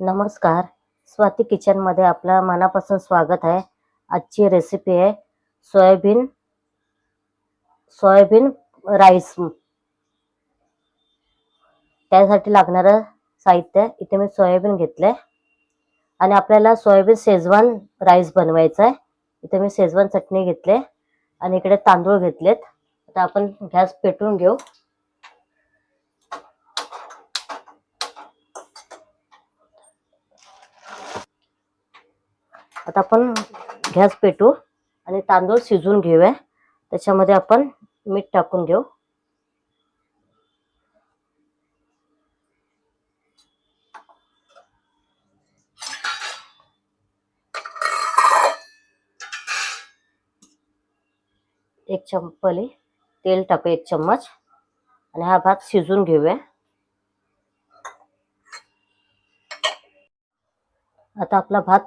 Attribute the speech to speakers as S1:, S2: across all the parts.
S1: नमस्कार. स्वाती किचनमध्ये आपलं मनापासून स्वागत आहे. आजची रेसिपी आहे सोयाबीन सोयाबीन राईस त्यासाठी लागणारं साहित्य इथे मी सोयाबीन घेतलंय. आणि आपल्याला सोयाबीन शेजवान राईस बनवायचा आहे. इथे मी शेजवान चटणी घेतले आणि इकडे तांदूळ घेतलेत. आता आपण गॅस पेटवून घेऊ. आता आपण गॅस पेटू आणि तांदूळ शिजून घेऊया. त्याच्यामध्ये आपण मीठ टाकून घेऊ. एक चंपली तेल टाकू एक चम्मच. आणि हा भात शिजून घेऊया. आता आपला भात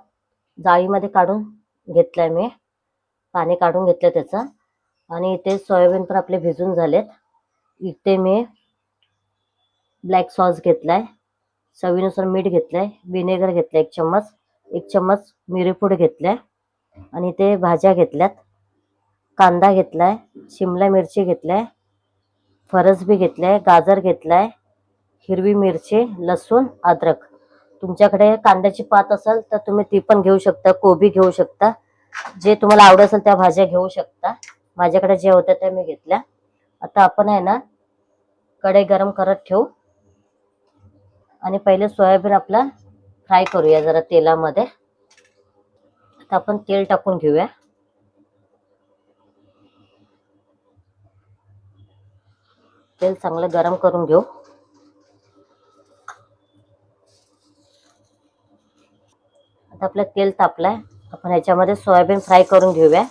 S1: जाळीमध्ये काढून घेतलाय मी. पाणी काढून घेतलं त्याचं. आणि इथे सोयाबीन पण आपले भिजून झालेत. इथे मी ब्लॅक सॉस घेतलाय. चवीनुसार मीठ घेतलं आहे विनेगर घेतलं एक चम्मच. एक चम्मच मिरीपूड घेतलाय. आणि इथे भाज्या घेतल्यात. कांदा घेतलाय. शिमला मिरची घेतलाय. फरसबी घेतलाय. गाजर घेतलाय. हिरवी मिरची लसूण अद्रक. तुमच्याकडे कांद्याची पात असेल तर तुम्ही ती पण घेऊ शकता कोबी घेऊ शकता. जे तुम्हाला आवडत असेल त्या भाज्या घेऊ शकता. माझ्याकडे जे होत्या त्या मी घेतल्या. आता आपण आहे ना कढई गरम करत ठेवू. आणि पहिले सोयाबीन आपला फ्राय करूया जरा तेलामध्ये. आता आपण तेल टाकून घेऊया. तेल चांगलं गरम करून घेऊ. आता आपलं तेल तापलंय. आपण ह्याच्यामध्ये सोयाबीन फ्राय करून घेऊया.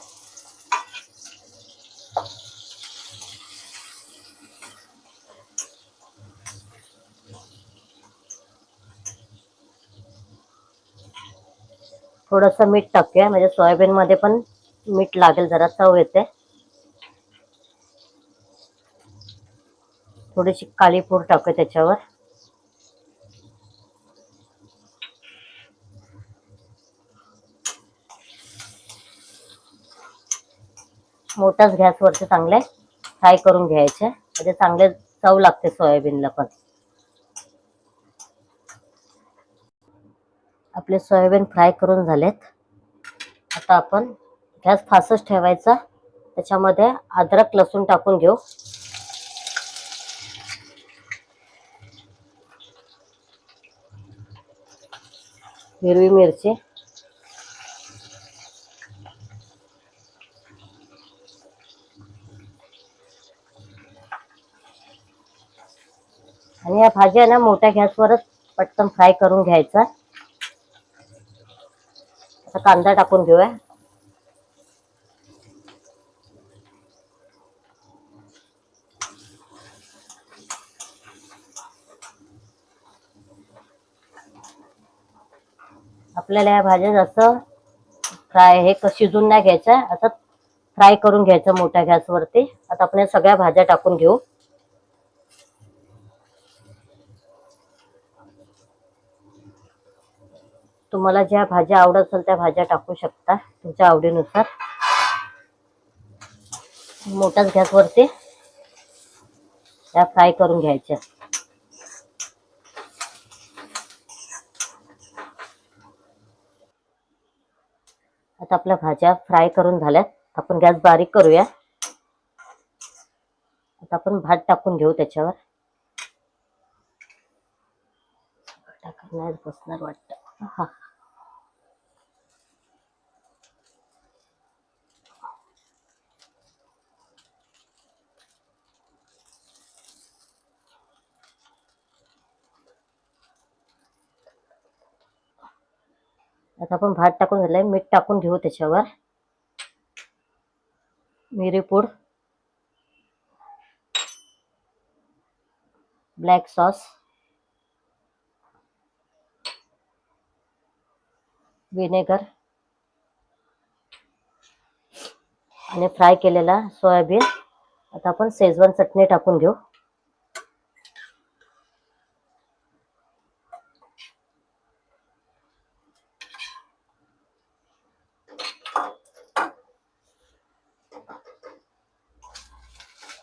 S1: थोडस मीठ टाकूया. म्हणजे सोयाबीन मध्ये पण मीठ लागेल जरा चव येते. थोडीशी काळी पूड टाकूया त्याच्यावर. मोठाच गॅसवरती चांगले फ्राय करून घ्यायचे. म्हणजे चांगले चव लागते सोयाबीनला पण. आपले सोयाबीन फ्राय करून झालेत. आता आपण गॅस फासच ठेवायचा. त्याच्यामध्ये अद्रक लसूण टाकून घेऊ. हिरवी मिरची. आणि या भाज्या ना मोठ्या गॅसवरच पटकन फ्राय करून घ्यायचा. आता कांदा टाकून घेऊया. आपल्याला या भाज्या जास्त फ्राय हे शिजून नाही घ्यायचं असं फ्राय करून घ्यायचं मोठ्या गॅसवरती. आता आपण सगळ्या भाज्या टाकून घेऊ. तुम्हाला ज्या भाज्या आवडत असेल त्या भाज्या टाकू शकता तुमच्या आवडीनुसार. मोठ्याच गॅसवरती त्या फ्राय करून घ्यायच्या. आता आपल्या भाज्या फ्राय करून झाल्यात. आपण गॅस बारीक करूया. आता आपण भात टाकून घेऊ त्याच्यावर. टाकणार बसणार वाटतं. हा. आता आपण भात टाकून झालाय मीठ टाकून घेऊ त्याच्यावर. मिरीपूड ब्लॅक सॉस विनेगर आणि फ्राय केलेला सोयाबीन. आता आपण शेजवान चटणी टाकून घेऊ.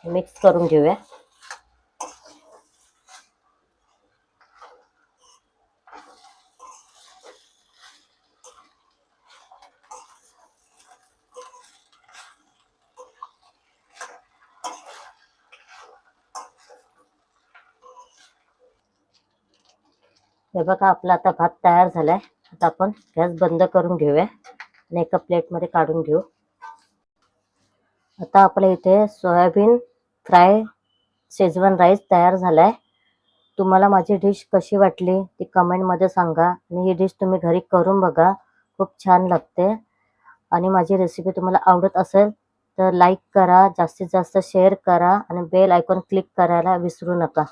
S1: मिक्स करून घेऊया. हे बघा आपला आता भात तयार झालाय. आता आपण गॅस बंद करून घेऊया आणि एका प्लेटमध्ये काढून घेऊ. आता आपल्या इथे सोयाबीन फ्राय शेजवान राईस तयार झालाय. तुम्हाला माझी डिश कशी वाटली ती कमेंटमध्ये सांगा आणि ही डिश तुम्ही घरी करून बघा. खूप छान लागते. आणि माझी रेसिपी तुम्हाला आवडत असेल तर लाईक करा जास्तीत जास्त शेअर करा आणि बेल आयकॉन क्लिक करायला विसरू नका.